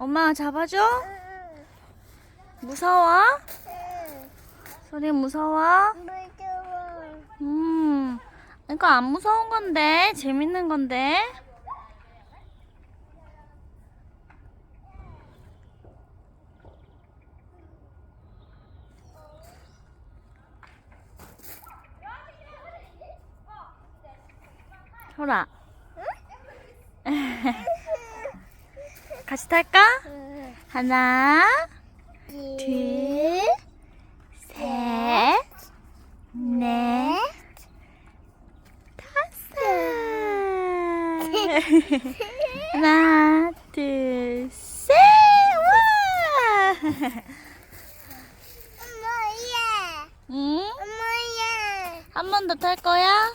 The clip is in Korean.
엄마가 잡아줘? 무서워? 소리 무서워? 음, 이거 안 무서운 건데, 재밌는 건데. 소라. 같이 탈까? 하나, 둘, 셋, 넷, 다섯. 하나, 둘, 셋. 와! 엄마야. 응? 엄마야. 한 번 더 탈 거야?